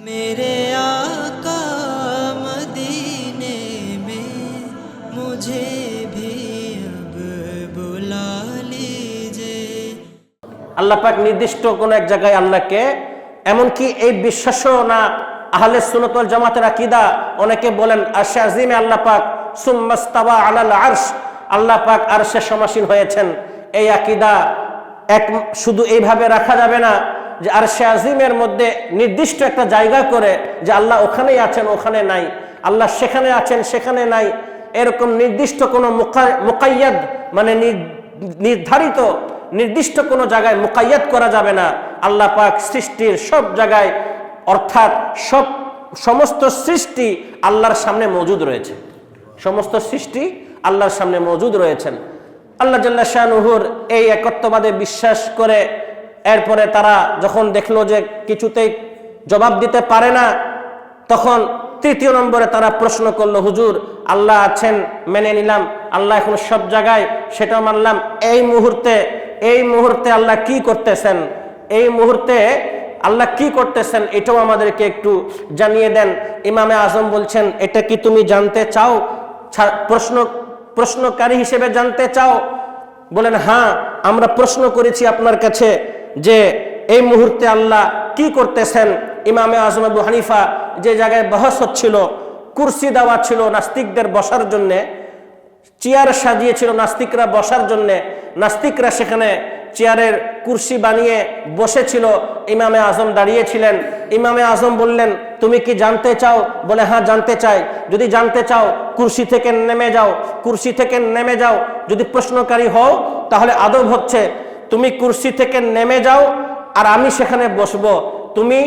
मेरे आका मदीने में मुझे भी अब बुला लीजिए আল্লাহ পাক নির্দিষ্ট কোন এক জায়গায় আল্লাহকে এমনকি এই বিশ্বাসও না আহলে সুনতল জামাতের আকিদা অনেকে বলেন আরশে আজিমে আল্লাহ পাক সুম্মাস্তাওয়া আলাল আরশ আল্লাহ পাক আরশে সমাসীন হয়েছেন এই আকিদা এক শুধু এইভাবে রাখা যাবে না যে আরশে আজিমের মধ্যে নির্দিষ্ট একটা জায়গা করে যে আল্লাহ ওখানেই আছেন, ওখানে নাই। আল্লাহ সেখানে আছেন, সেখানে নাই। এরকম নির্দিষ্ট কোনো মোকাইয়াদ মানে নির- নির্ধারিত নির্দিষ্ট কোনো জায়গায় মোকাইয়াত করা যাবে না। আল্লাহ পাক সৃষ্টির সব জায়গায়, অর্থাৎ সব, সমস্ত সৃষ্টি আল্লাহর সামনে মজুদ রয়েছে। সমস্ত সৃষ্টি আল্লাহর সামনে মজুদ রয়েছেন। আল্লাহ জাল্লা শাহনুহুর এই একত্ববাদে বিশ্বাস করে এরপরে তারা যখন দেখল যে কিছুতেই জবাব দিতে পারে না, তখন তৃতীয় নম্বরে তারা প্রশ্ন করল, হুজুর, আল্লাহ আছেন, মেনে নিলাম, আল্লাহ এখন সব জায়গায় সেটা মানলাম। এই মুহূর্তে এই মুহূর্তে আল্লাহ কি করতেছেন? এই মুহূর্তে আল্লাহ কি করতেছেন? এটাও আমাদেরকে একটু জানিয়ে দেন। ইমামে আজম বলছেন, এটা কি তুমি জানতে চাও? প্রশ্ন, প্রশ্নকারী হিসেবে জানতে চাও? বলেন হ্যাঁ আমরা প্রশ্ন করেছি আপনার কাছে। যে এই মুহূর্তে আল্লাহ কি করতেছেন? ইমামে আজম আবু হানিফা যে জায়গায় বহস হচ্ছিল, কুরসি দেওয়া ছিল নাস্তিকদের বসার জন্যে, চেয়ার সাজিয়েছিল নাস্তিকরা বসার জন্যে, নাস্তিকরা সেখানে চেয়ারের কুরসি বানিয়ে বসেছিল। ইমামে আজম দাঁড়িয়েছিলেন। ইমামে আজম বললেন, তুমি কি জানতে চাও? বলে হ্যাঁ জানতে চাই। যদি জানতে চাও, কুরসি থেকে নেমে যাও। কুরসি থেকে নেমে যাও। যদি প্রশ্নকারী হও, তাহলে আদব হচ্ছে তুমি কুরসি থেকে নেমে যাও আর আমি সেখানে বসবো। তুমি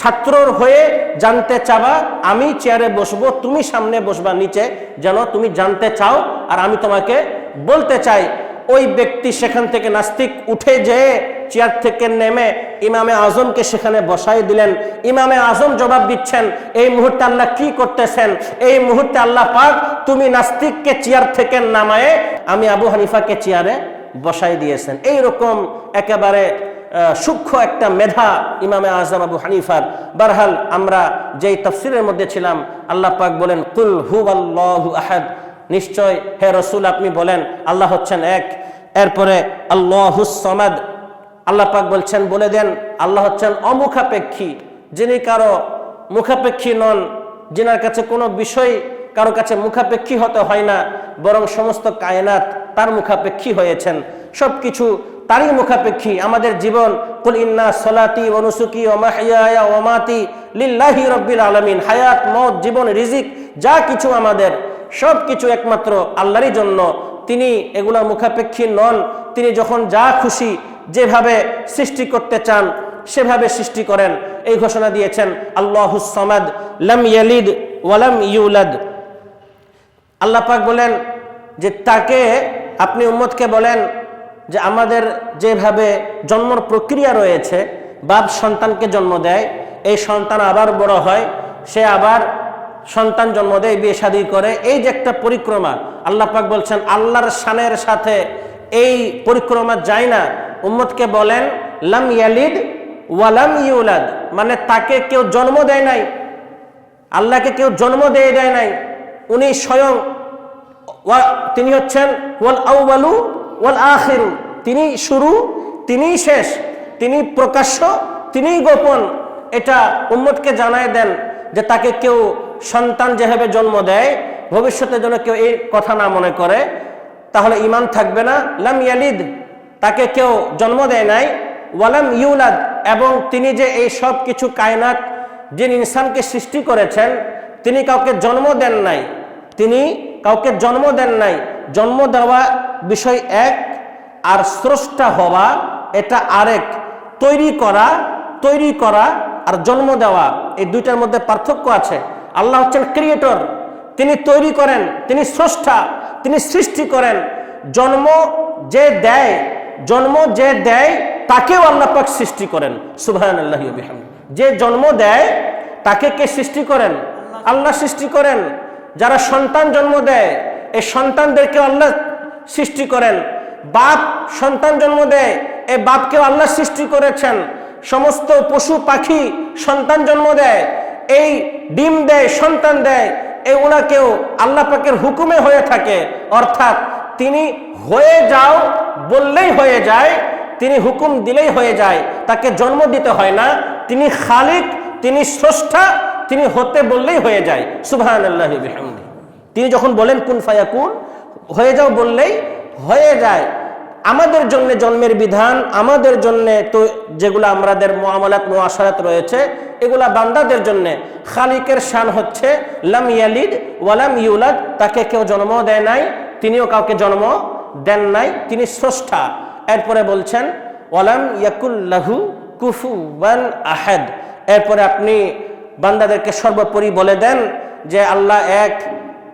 ছাত্রর হয়ে জানতে চাবা, আমি চেয়ারে বসবো, তুমি সামনে বসবা নিচে, যেন তুমি জানতে চাও। আর আমি তোমাকে বলতে চাই, ওই ব্যক্তি সেখান থেকে নাস্তিক উঠে যেয়ে চেয়ার থেকে নেমে ইমামে আজমকে সেখানে বসাই দিলেন। ইমামে আজম জবাব দিচ্ছেন, এই মুহূর্তে আল্লাহ কি করতেছেন? এই মুহূর্তে আল্লাহ পাক তুমি নাস্তিককে চেয়ার থেকে নামায়ে, আমি আবু হানিফাকে চেয়ারে বসাই দিয়েছেন। এই রকম একেবারে সূক্ষ্ম একটা মেধা ইমামে আজম আবু হানিফার। বারহাল আমরা যেই তফসিরের মধ্যে ছিলাম, আল্লাহ পাক বলেন, কুল হু আল্লাহু আহাদ। নিশ্চয় হে রসুল, আপনি বলেন, আল্লাহ হচ্ছেন এক। এরপরে আল্লাহুস সমাদ। আল্লাহ পাক বলছেন, বলে দেন, আল্লাহ হচ্ছেন অমুখাপেক্ষী। যিনি কারও মুখাপেক্ষী নন, যিনার কাছে কোনো বিষয় কারও কাছে মুখাপেক্ষী হতে হয় না, বরং সমস্ত কায়নাত তার মুখাপেক্ষী হয়েছেন। সব কিছু তারই মুখাপেক্ষী। আমাদের জীবন, কুল ইন্না সলাতি আলমিন। হায়াত মত জীবন, রিজিক, যা কিছু আমাদের সব কিছু একমাত্র আল্লাহরই জন্য। তিনি এগুলোর মুখাপেক্ষী নন। তিনি যখন যা খুশি যেভাবে সৃষ্টি করতে চান, সেভাবে সৃষ্টি করেন। এই ঘোষণা দিয়েছেন আল্লাহুস সমাদ লাম ইয়ালিদ ওয়ালাম ইউলাদ। আল্লাহ বলেন যে তাকে আপনি উম্মতকে বলেন যে আমাদের যেভাবে জন্মর প্রক্রিয়া রয়েছে, বাপ সন্তানকে জন্ম দেয়, এই সন্তান আবার বড় হয়, সে আবার সন্তান জন্ম দেয়, বিয়ে শাদী করে, এই যে একটা পরিক্রমা, আল্লাহ পাক বলছেন, আল্লাহর শানের সাথে এই পরিক্রমা যায় না। উম্মতকে বলেন, লাম ইয়ালিদ ওয়ালাম ইউলাদ মানে তাকে কেউ জন্ম দেয় নাই, আল্লাহকে কেউ জন্ম দিয়ে দেয় নাই, উনি স্বয়ং তিনি হচ্ছেন ওয়াল আউয়ালু ওয়াল আখিরু। তিনি শুরু তিনিই শেষ, তিনি প্রকাশ্য তিনিই গোপন। এটা উম্মতকে জানায় দেন যে তাকে কেউ সন্তান যেভাবে জন্ম দেয়, ভবিষ্যতে যেন কেউ এই কথা না মনে করে, তাহলে ইমান থাকবে না। লাম ইয়ালিদ, তাকে কেউ জন্ম দেয় নাই। ওয়ালাম ইউলাদ, এবং তিনি যে এই সব কিছু কায়নাত, যিনি ইনসানকে সৃষ্টি করেছেন, তিনি কাউকে জন্ম দেন নাই। তিনি কাউকে জন্ম দেন নাই, জন্ম দেওয়া বিষয় এক, আর স্রষ্টা হওয়া এটা আরেক। তৈরি করা তৈরি করা আর জন্ম দেওয়া, এই দুইটার মধ্যে পার্থক্য আছে। আল্লাহ হচ্ছেন ক্রিয়েটর তিনি তৈরি করেন, তিনি স্রষ্টা, তিনি সৃষ্টি করেন। জন্ম যে দেয়, জন্ম যে দেয়, তাকেও আল্লাহ পাক সৃষ্টি করেন। সুবহান আল্লাহ যে জন্ম দেয়, তাকে কে সৃষ্টি করেন? আল্লাহ সৃষ্টি করেন। যারা সন্তান জন্ম দেয়, এই সন্তানদেরকে আল্লাহ সৃষ্টি করেন। বাপ সন্তান জন্ম দেয়, এই বাপকেও আল্লাহ সৃষ্টি করেছেন। সমস্ত পশু পাখি সন্তান জন্ম দেয়, এই ডিম দেয়, সন্তান দেয় এগুলাকেও আল্লাহ পাকের হুকুমে হয়ে থাকে। অর্থাৎ তিনি হয়ে যাও বললেই হয়ে যায়, তিনি হুকুম দিলেই হয়ে যায়, তাকে জন্ম দিতে হয় না। তিনি খালিক, তিনি স্রষ্টা তিনি হতে বললেই হয়ে যায়। সুবহান আল্লাহ তিনি যখন বলেন, কুন ফায়াকুন হয়ে যাও বললেই হয়ে যায়। আমাদের জন্য জন্মের বিধান, আমাদের জন্য তো যেগুলো আমাদের মোয়ামলাত মোয়াশারাত রয়েছে, এগুলা বান্দাদের জন্য। খালিকের শান হচ্ছে, লাম ইয়ালিদ ওয়ালাম ইউলাদ, তাকে কেউ জন্ম দেয় নাই, তিনিও কাউকে জন্ম দেন নাই, তিনি স্রষ্টা। এরপরে বলছেন, ওয়ালাম ইয়াকুল্লাহু কুফুবান আহাদ এরপরে আপনি বান্দাদেরকে সর্বোপরি বলে দেন যে আল্লাহ এক,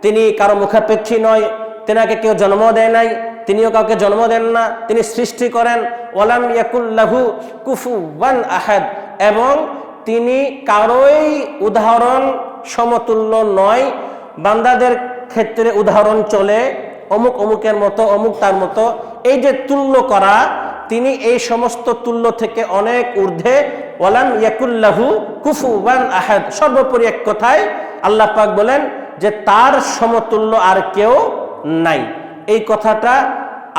তিনি কারও মুখাপেক্ষী নয়, তেনাকে কেউ জন্ম দেয় নাই, তিনিও কাউকে জন্ম দেন না, তিনি সৃষ্টি করেন, ওয়ালাম ইয়াকুল্লাহু কুফুবান আহাদ, এবং তিনি কারোই উদাহরণ সমতুল্য নয়, বান্দাদের ক্ষেত্রে উদাহরণ চলে অমুক অমুকের মতো, অমুক তার মতো, এই যে তুল্য করা, তিনি এই সমস্ত তুল্য থেকে অনেক ঊর্ধ্বে ওয়ালাম ইয়াকুল্লাহু কুফুবান আহাদ। সর্বোপরি এক কথায় আল্লাহ পাক বলেন যে তার সমতুল্য আর কেউ নাই। এই কথাটা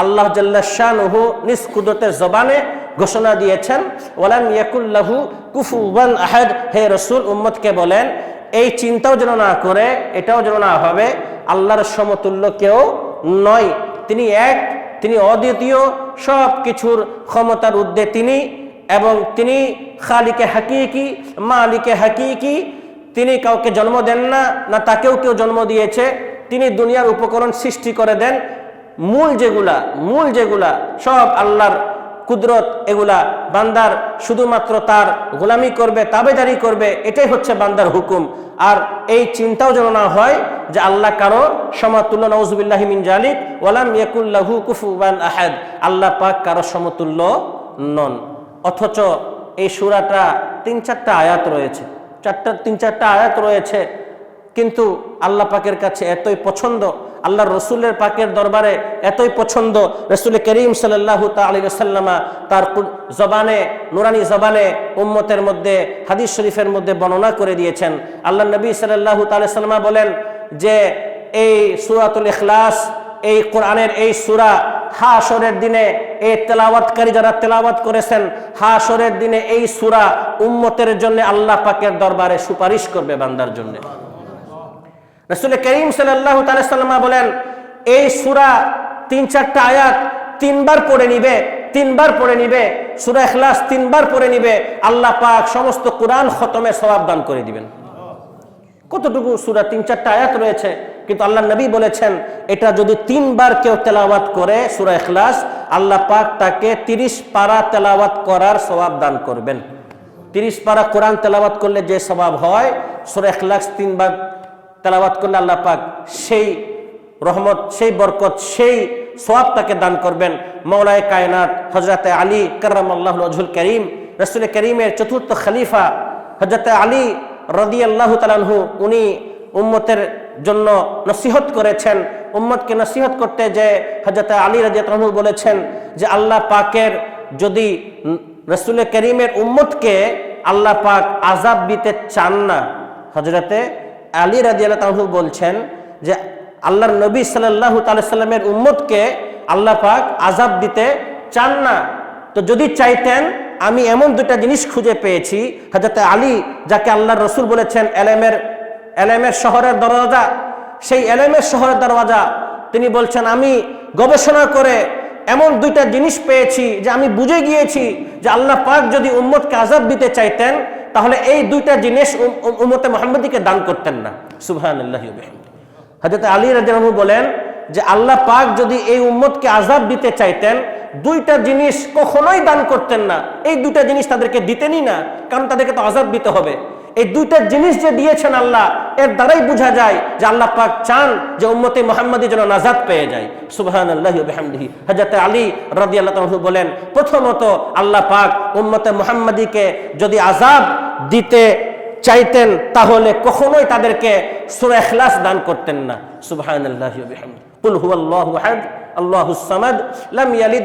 আল্লাহ জাল্লাহু নিজ কুদরতের জবানে ঘোষণা দিয়েছেন। ওয়ালাম ইয়াকুল্লাহু কুফুবান আহাদ। হে রসুল, উম্মতকে বলেন, এই চিন্তাও যেন না করে, এটাও যেন না হবে আল্লাহর সমতুল্য কেউ নয়। তিনি এক, তিনি অদ্বিতীয় সব কিছুর ক্ষমতার ঊর্ধ্বে তিনি এবং তিনি খালিকে হাকিকি, মালিকে হাকিকি, তিনি কাউকে জন্ম দেন না না তাকেও কেউ জন্ম দিয়েছে, তিনি দুনিয়ার উপকরণ সৃষ্টি করে দেন। মূল যেগুলা মূল যেগুলা, সব আল্লাহর কুদরত এগুলা বান্দার শুধুমাত্র তার গোলামি করবে, তাবেদারি করবে, এটাই হচ্ছে বান্দার হুকুম। আর এই চিন্তাও যেন না হয় যে আল্লাহ কারও সমতুল্য নওজুবিল্লাহ মিন জালিক, ওয়ালাম ইয়াকুল্লাহু কুফুবান আহাদ। আল্লাহ পাক কারও সমতুল্য নন। অথচ এই সুরাটা তিন চারটা আয়াত রয়েছে। চারটা, তিন চারটা আয়াত রয়েছে, কিন্তু আল্লাহ পাকের কাছে এতই পছন্দ আল্লাহ রসুলের পাকের দরবারে এতই পছন্দ, রসুল করিম সাল্লাহ আলী সাল্লামা তার জবানে, নুরানি জবানে উম্মতের মধ্যে, হাদিস শরীফের মধ্যে বর্ণনা করে দিয়েছেন। আল্লাহ নবী সাল্লাহ সাল্লামা বলেন যে, এই সুরাতুল ইখলাস এই কোরআনের এই সুরা হাসরের দিনে এই তেলাওয়াতকারী যারা তেলাওয়াত করেছেন হাসরের দিনে এই সুরা উম্মতের জন্য আল্লাহ পাকের দরবারে সুপারিশ করবে বান্দার জন্য। রসুল করিম সাল্লাহ সাল্লামা বলেন, এই সুরা তিন চারটা আয়াত তিনবার পড়ে নিবে, তিনবার পড়ে নিবে, সুরা এখলাস তিনবার পড়ে নিবে, আল্লাহ পাক সমস্ত কোরআন খতমে সবাব দান করে দিবেন। কতটুকু সুরা তিন চারটা আয়াত রয়েছে? কিন্তু আল্লাহ নবী বলেছেন, এটা যদি তিনবার কেউ তেলাওয়াত করে, সুরা এখলাস আল্লাহ পাক তাকে তিরিশ পারা তেলাওয়াত করার সবাব দান করবেন। তিরিশ পারা কোরআন তেলাওয়াত করলে যে স্বভাব হয়, সুরা এখলাস তিনবার তেলাওয়াত করলে আল্লাহ পাক সেই রহমত, সেই বরকত, সেই সোয়াব তাকে দান করবেন। মৌলায় কায়নাত হজরতে আলী করম আল্লাহ নজরুল করিম, রসুল করিমের চতুর্থ খলিফা হজরতে আলী রদি আল্লাহ তালানহু উনি উম্মতের জন্য নসিহত করেছেন, উম্মতকে নসিহত করতে যে হজরত আলী রাজিয়াতহু বলেছেন যে আল্লাহ পাকের যদি রসুল করিমের উম্মতকে আল্লাহ পাক আজাব দিতে চান না হজরতে আলী রাজিয়ালহু বলছেন যে আল্লাহর নবী সাল্লাহ সাল্লামের উম্মতকে আল্লাহ পাক আজাব দিতে চান না। তো যদি চাইতেন, আমি এমন দুটা জিনিস খুঁজে পেয়েছি হাজরতে আলী যাকে আল্লাহর রসুল বলেছেন, এলেমের এলেমের শহরের দরওয়াজা, সেই এলেমের শহরের দরওয়াজা, তিনি বলছেন, আমি গবেষণা করে এমন দুইটা জিনিস পেয়েছি যে আমি বুঝে গিয়েছি যে আল্লাহ পাক যদি উম্মতকে আজাব দিতে চাইতেন, তাহলে এই দুইটা জিনিস উম- উম- উম্মতে মোহাম্মদীকে দান করতেন না। সুবহান আল্লাহ হজরত আলী রাজু বলেন যে আল্লাহ পাক যদি এই উম্মতকে আজাব দিতে চাইতেন, দুইটা জিনিস কখনোই দান করতেন না। এই দুইটা জিনিস তাদেরকে দিতেনই না, কারণ তাদেরকে তো আজাব দিতে হবে। এই দুইটা জিনিস যে দিয়েছেন আল্লাহ, এর দ্বারাই বোঝা যায় যে আল্লাহ পাক চান যে উম্মতে মোহাম্মদী যেন নাজাদ পেয়ে যায়। সুবহান আল্লাহ হামদিহি হজরত আলী রাদি আল্লাহ বলেন, প্রথমত আল্লাহ পাক উম্মতে মোহাম্মদীকে যদি আজাব দিতে চাইতেন, তাহলে কখনোই তাদেরকে সুরা এখলাস দান করতেন না। সুবহান আল্লাহ কুল হুয়াল্লাহু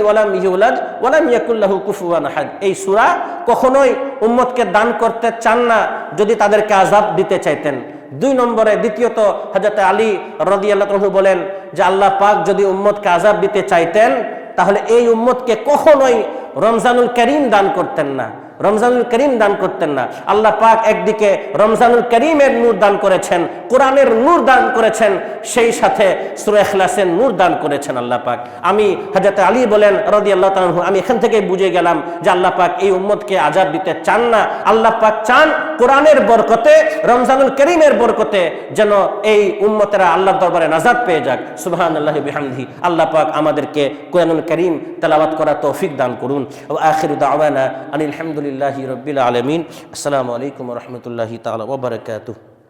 ওয়ালাম ইউলাদ ওয়ালাম ইয়াকুল কুফুয়ান আহাদ। এই সূরা কখনোই উম্মতকে দান করতে চান না যদি তাদেরকে আযাব দিতে চাইতেন। দুই নম্বরে, দ্বিতীয়ত, হযরত আলী রাদিয়াল্লাহু তাআলা বলেন যে আল্লাহ পাক যদি উম্মতকে আযাব দিতে চাইতেন, তাহলে এই উম্মতকে কখনোই রমজানুল করিম দান করতেন না। রমজানুল করিম দান করতেন না। আল্লাহ পাক একদিকে রমজানুল করিমের নূর দান করেছেন, কোরআনের নূর দান করেছেন, সেই সাথে সুরেখলাসের নূর দান করেছেন আল্লাহ পাক। আমি হাজরত আলী বলেন রদি আল্লাহ আমি এখান থেকে বুঝে গেলাম যে আল্লাহ পাক এই উম্মতকে আজাদ দিতে চান না। আল্লাহ পাক চান কোরআনের বরকতে, রমজানুল করিমের বরকতে যেন এই উম্মতেরা আল্লাহ দরবারে নাজাদ পেয়ে যাক। সুবহান আল্লাহ বিহামদি আল্লাহ পাক আমাদেরকে কোরআনুল করিম তেলাওয়াত করা তৌফিক দান করুন। ও আখির দাওয়ানা আনিল হামদুলিল্লাহি রবিল আলমিন। আসসালামু আলাইকুম রহমতুল্লাহি তালা